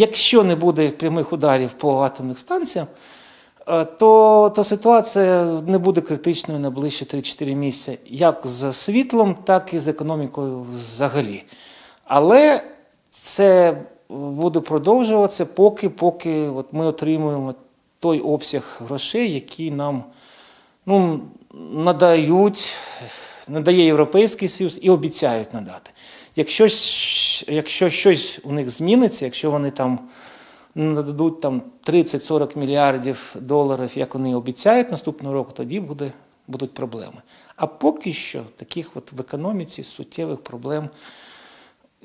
Якщо не буде прямих ударів по атомних станціям, е, то, то ситуація не буде критичною на ближчі 3-4 місяці, як з світлом, так і з економікою взагалі. Але це буде продовжуватися, поки, поки от ми отримуємо той обсяг грошей, який нам ну, надають, надає Європейський Союз і обіцяють надати. Якщо, якщо щось у них зміниться, якщо вони там нададуть там 30-40 мільярдів доларів, як вони обіцяють наступного року, тоді буде, будуть проблеми. А поки що таких от в економіці суттєвих проблем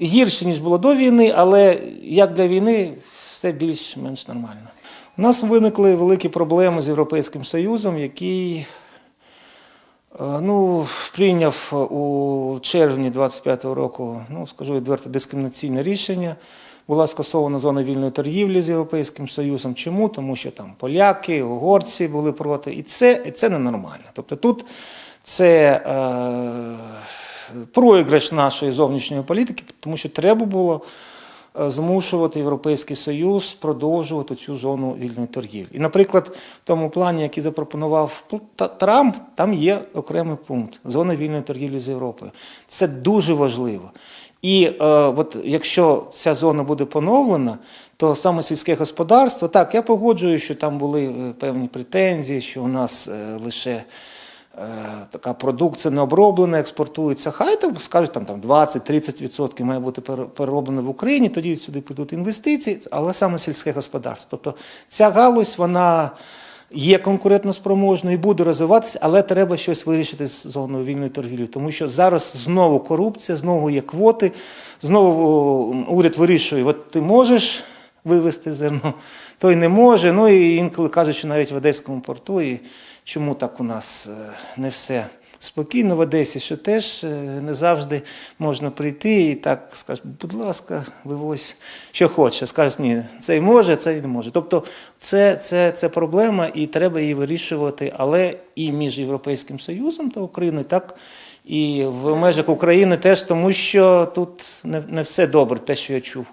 гірше, ніж було до війни, але як для війни, все більш-менш нормально. У нас виникли великі проблеми з Європейським Союзом, який ну, прийняв у червні 25-го року, ну, скажу відверто, дискримінаційне рішення. Була скасована зона вільної торгівлі з Європейським Союзом. Чому? Тому що там поляки, угорці були проти. І це, і це ненормально. Тобто тут це е, проіграш нашої зовнішньої політики, тому що треба було е, змушувати Європейський Союз продовжувати цю зону вільної торгівлі. І, наприклад, в тому плані, який запропонував Трамп, там є окремий пункт зона вільної торгівлі з Європою. Це дуже важливо. І е, от якщо ця зона буде поновлена, то саме сільське господарство, так, я погоджую, що там були е, певні претензії, що у нас е, лише е, така продукція не оброблена, експортується. Хай там скажуть, там, там 20-30% має бути перероблено в Україні, тоді сюди прийдуть інвестиції, але саме сільське господарство. Тобто ця галузь, вона є конкурентноспроможною і буде розвиватися, але треба щось вирішити з зоною вільної торгівлі, тому що зараз знову корупція, знову є квоти, знову уряд вирішує, от ти можеш вивезти зерно, той не може. Ну і інколи кажуть, що навіть в Одеському порту, і чому так у нас е, не все спокійно в Одесі, що теж е, не завжди можна прийти і так скажуть, будь ласка, вивозь, що хоче. Скажуть, ні, цей може, цей не може. Тобто це, це, це проблема і треба її вирішувати, але і між Європейським Союзом та Україною, так і в межах України теж, тому що тут не, не все добре, те, що я чув.